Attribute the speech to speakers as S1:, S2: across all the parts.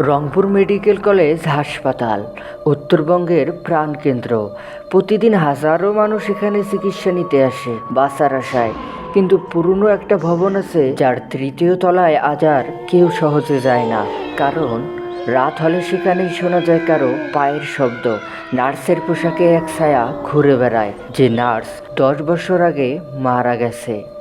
S1: Rangpur medical college হাসপাতাল, উত্তরবঙ্গের প্রাণকেন্দ্র। প্রতিদিন হাজারো মানুষ এখানে চিকিৎসা নিতে আসে বাসার আশায়। কিন্তু পুরনো একটা ভবন আছে, যার তৃতীয় তলায় আজ আর কেউ সহজে যায় না। কারণ, রাত হলে সেখানেই শোনা যায় কারও পায়ের শব্দ। নার্সের পোশাকে এক ছায়া ঘুরে বেড়ায়, যে নার্স দশ বছর আগে মারা গেছে।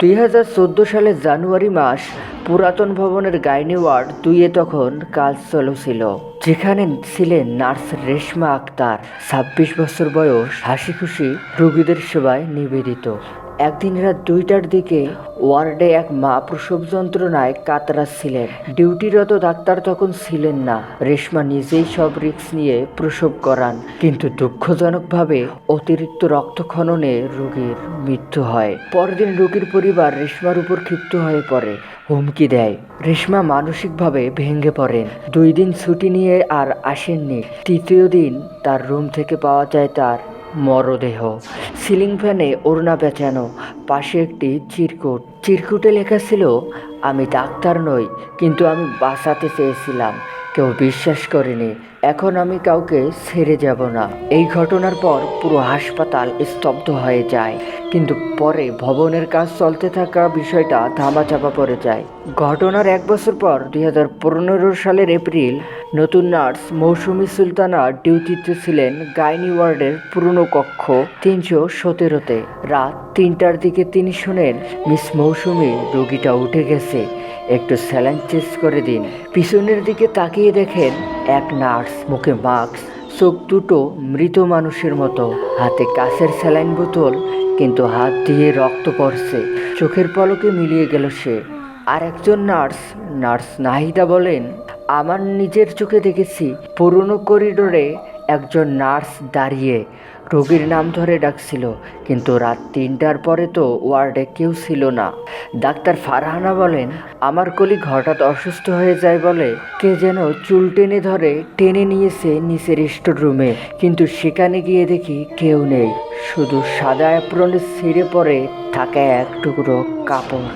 S1: দুই হাজার চোদ্দ সালের জানুয়ারি মাস পুরাতন ভবনের গাইনি ওয়ার্ড দুইয়ে তখন কাজ চলছিল যেখানে ছিলেন নার্স রেশমা আক্তার। ছাব্বিশ বছর বয়স হাসি খুশি রোগীদের সেবায় নিবেদিত। একদিন রাত দুইটার দিকে ওয়ার্ডে এক মা প্রসব যন্ত্রণায় কাতরাচ্ছিলেন। ডিউটিরত ডাক্তার তখন ছিলেন না। রেশমা নিজেই সব রিস্ক নিয়ে প্রসব করান, কিন্তু দুঃখজনকভাবে অতিরিক্ত রক্তক্ষরণে রোগীর মৃত্যু হয়। পরদিন রোগীর পরিবার রেশমার উপর ক্ষিপ্ত হয়ে পড়ে, হুমকি দেয়। রেশমা মানসিকভাবে ভেঙে পড়েন। দুই দিন ছুটি নিয়ে আর আসেননি। তৃতীয় দিন তার রুম থেকে পাওয়া যায় তার মরদেহ। সিলিং ফ্যানে ওড়না বেচানো, পাশে একটি চিরকুট। চিরকুটে লেখা ছিল, আমি ডাক্তার নই, কিন্তু আমি বাঁচাতে চেয়েছিলাম। কেউ বিশ্বাস করেনি। এখন আমি কাউকে ছেড়ে যাব না। এই ঘটনার পর পুরো হাসপাতাল স্তব্ধ হয়ে যায়। কিন্তু পরে ভবনের কাজ চলতে থাকা বিষয়টা ধামাচাপা পড়ে যায়। ঘটনার এক বছর পর দুই হাজার পনেরো সালের এপ্রিল, নতুন নার্স মৌসুমি সুলতানা ডিউটিতে ছিলেন গাইনি ওয়ার্ডের পুরনো কক্ষ তিনশো সতেরোতে। রাত তিনটার দিকে তিনি শুনেন, মিস মৌসুমি, রোগীটা উঠে গেছে। একটু স্যালাইন চেঞ্জ করে দিন। পিছনের দিকে তাকিয়ে দেখেন এক নার্স, মুখে মাস্ক, চোখ দুটো মৃত মানুষের মতো। হাতে কাছের স্যালাইন বোতল, কিন্তু হাত দিয়ে রক্ত পড়ছে। চোখের পলকে মিলিয়ে গেল সে। আর একজন নার্স নার্স নাহিদা বলেন, আমার নিজের চোখে দেখেছি, পুরনো করিডোরে একজন নার্স দাঁড়িয়ে রোগীর নাম ধরে ডাকছিল, কিন্তু রাত তিনটার পরে তো ওয়ার্ডে কেউ ছিল না। ডাক্তার ফারহানা বলেন, আমার কলিগ হঠাৎ অসুস্থ হয়ে যায় বলে কে যেন চুল টেনে ধরে টেনে নিয়েছে নিচের স্টোর রুমে কিন্তু সেখানে গিয়ে দেখি কেউ নেই। শুধু সাদা অ্যাপ্রনে ছিঁড়ে পড়ে থাকা এক টুকরো কাপড়।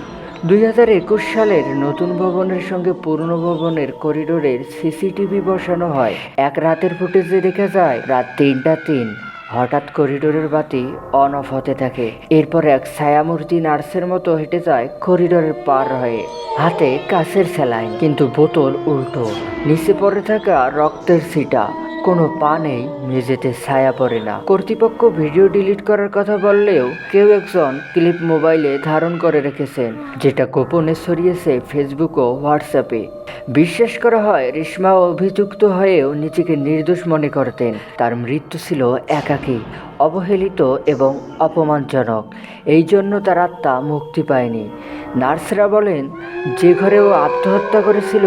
S1: দুই হাজার একুশ সালের নতুন ভবনের সঙ্গে পুরনো ভবনের করিডোরের সিসিটিভি বসানো হয়। এক রাতের ফুটেজে দেখা যায়, রাত তিনটা তিন, হঠাৎ করিডোরের বাতি অন অফ হতে থাকে। এরপর এক ছায়ামূর্তি নার্সের মতো হেঁটে যায় করিডোরের পার হয়ে। হাতে কাছের স্যালাইন, কিন্তু বোতল উল্টো। নিচে পড়ে থাকা রক্তের ছিটা কোনো পা নেই, মেঝেতে ছায়া পড়ে না। কর্তৃপক্ষ ভিডিও ডিলিট করার কথা বললেও কেউ একজন ক্লিপ মোবাইলে ধারণ করে রেখেছেন, যেটা গোপনে সরিয়েছে ফেসবুক ও হোয়াটসঅ্যাপে বিশ্বাস করা হয়, রেশমা অভিযুক্ত হয়েও নিজেকে নির্দোষ মনে করতেন। তার মৃত্যু ছিল একাকী, অবহেলিত এবং অপমানজনক। এই জন্য তার আত্মা মুক্তি পায়নি। নার্সরা বলেন, যে ঘরে ও আত্মহত্যা করেছিল,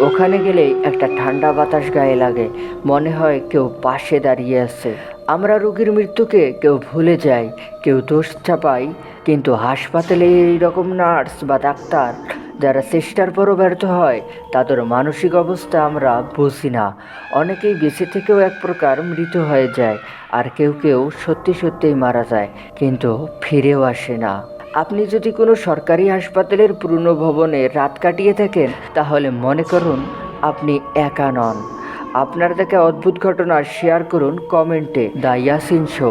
S1: ওখানে গেলেই একটা ঠান্ডা বাতাস গায়ে লাগে। মনে হয় কেউ পাশে দাঁড়িয়ে আছে। আমরা রোগীর মৃত্যুকে কেউ ভুলে যাই, কেউ দোষ চাপাই, কিন্তু হাসপাতালে এই রকম নার্স বা ডাক্তার যারা চেষ্টার পরও ব্যর্থ হয়, তাদের মানসিক অবস্থা আমরা বুঝি না। অনেকেই বেঁচে থেকেও এক প্রকার মৃত হয়ে যায়, আর কেউ কেউ সত্যি সত্যিই মারা যায়, কিন্তু ফিরেও আসে না। আপনি যদি কোনো সরকারি হাসপাতালের পুরনো ভবনে রাত কাটিয়ে থাকেন, তাহলে মনে করুন আপনি একা নন। আপনার দেখা অদ্ভুত ঘটনা শেয়ার করুন কমেন্টে। The Yasin show.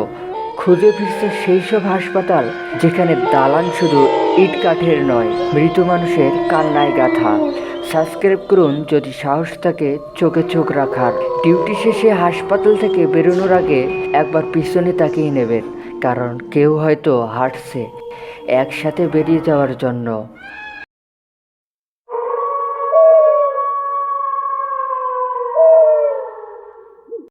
S1: খুঁজে ফিরছে সেই সব হাসপাতাল যেখানে দালান শুধু ইট কাঠের নয়, মৃত মানুষের কান্নায় গাথা। সাবস্ক্রাইব করুন যদি সাহস থাকে চোখে চোখ রাখার। ডিউটি শেষে হাসপাতাল থেকে বেরোনোর আগে একবার পিছনে তাকিয়ে নেবেন, কারণ কেউ হয়তো হাঁটছে একসাথে বেরিয়ে যাওয়ার জন্য।